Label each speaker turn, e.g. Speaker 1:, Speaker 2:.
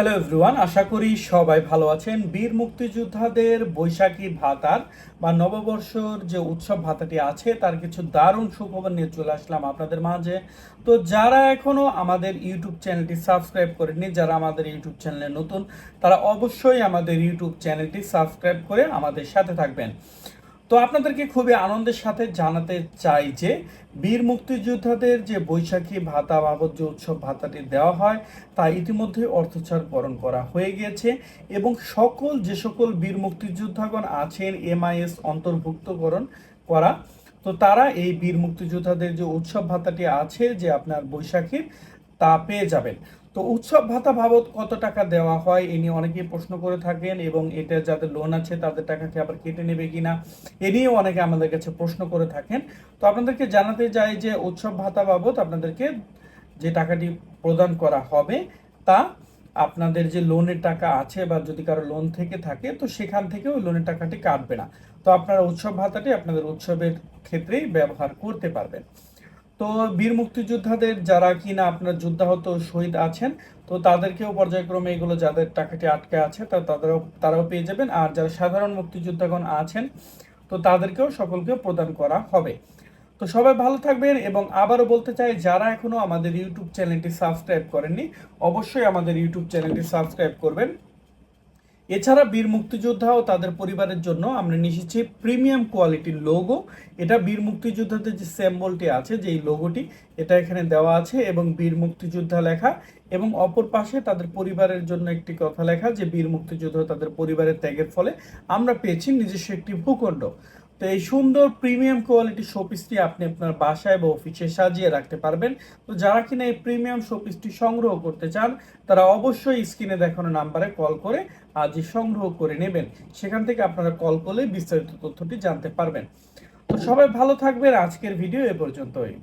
Speaker 1: Hello everyone আশা করি সবাই ভালো আছেন। বীর মুক্তিযোদ্ধাদের বৈশাখী ভাতার বা নববর্ষর যে উৎসব ভাতাটি আছে, তার কিছু দারুণ সুখবর নিয়ে চলে আসলাম আপনাদের মাঝে। তো যারা এখনও আমাদের ইউটিউব চ্যানেলটি সাবস্ক্রাইব করেনি যারা আমাদের ইউটিউব চ্যানেলে নতুন, তারা অবশ্যই আমাদের ইউটিউব চ্যানেলটি সাবস্ক্রাইব করে আমাদের সাথে থাকবেন। তো আপনাদেরকে খুবই আনন্দের সাথে জানাতে চাই যে বীর মুক্তিযোদ্ধাদের যে বৈশাখী ভাতা বাবদ যে উৎসব ভাতাটি দেওয়া হয়, তা ইতিমধ্যে অর্থচার বরণ করা হয়ে গিয়েছে এবং সকল, যে সকল বীর মুক্তিযোদ্ধাগণ আছেন, এমআইএস অন্তর্ভুক্তকরণ করা, তো তারা এই বীর মুক্তিযোদ্ধাদের যে উৎসব ভাতাটি আছে, যে আপনার বৈশাখীর তা পেয়ে যাবেন। তো উৎসব ভাতা বাবদ কত টাকা দেওয়া হয় এ নিয়ে অনেকেই প্রশ্ন করে থাকেন এবং এটা যাদের লোন আছে তাদের টাকাকে আবার কেটে নেবে কিনা এ নিয়েও অনেকে আমাদের কাছে প্রশ্ন করে থাকেন। তো আপনাদেরকে জানাতে চাই যে উৎসব ভাতা বাবদ আপনাদেরকে যে টাকাটি প্রদান করা হবে তা আপনাদের যে লোনের টাকা আছে বা যদি কারও লোন থেকে থাকে তো সেখান থেকে ওই লোনের টাকাটি কাটবে না। তো আপনারা উৎসব ভাতাটি আপনাদের উৎসবের ক্ষেত্রেই ব্যবহার করতে পারবেন। তো বীর মুক্তিযোদ্ধাদের যারা কিনা আপনার যুদ্ধাহত শহীদ আছেন, তো তাদেরকেও পর্যায়ক্রমে এগুলো যাদের টাকাটি আটকে আছে, তা তাদেরও, তারাও পেয়ে যাবেন। আর যারা সাধারণ মুক্তিযোদ্ধাগণ আছেন, তো তাদেরকেও সকলকে প্রদান করা হবে। তো সবাই ভালো থাকবেন এবং আবারও বলতে চাই, যারা এখনও আমাদের ইউটিউব চ্যানেলটি সাবস্ক্রাইব করেননি, অবশ্যই আমাদের ইউটিউব চ্যানেলটি সাবস্ক্রাইব করবেন। এছাড়া বীর মুক্তিযোদ্ধা ও তাদের পরিবারের জন্য আমরা নিয়েছি প্রিমিয়াম কোয়ালিটির লোগো। এটা বীর মুক্তিযোদ্ধাদের যে স্যাম্বলটি আছে, যেই লোগোটি, এটা এখানে দেওয়া আছে এবং বীর মুক্তিযোদ্ধা লেখা এবং অপর পাশে তাদের পরিবারের জন্য একটি কথা লেখা যে বীর মুক্তিযোদ্ধা তাদের পরিবারের ত্যাগের ফলে আমরা পেয়েছি নিজস্ব একটি ভূখণ্ড। তো এই সুন্দর প্রিমিয়াম কোয়ালিটি শোপিসটি আপনি আপনার বাসায় বা অফিসে সাজিয়ে রাখতে পারবেন। তো যারা কিনা এই প্রিমিয়াম শোপিসটি সংগ্রহ করতে চান, তারা অবশ্যই স্ক্রিনে দেখানো নাম্বারে কল করে আজই সংগ্রহ করে নেবেন। সেখান থেকে আপনারা কল করলে বিস্তারিত তথ্যটি জানতে পারবেন। তো সবাই ভালো থাকবেন। আজকের ভিডিও এ পর্যন্তই।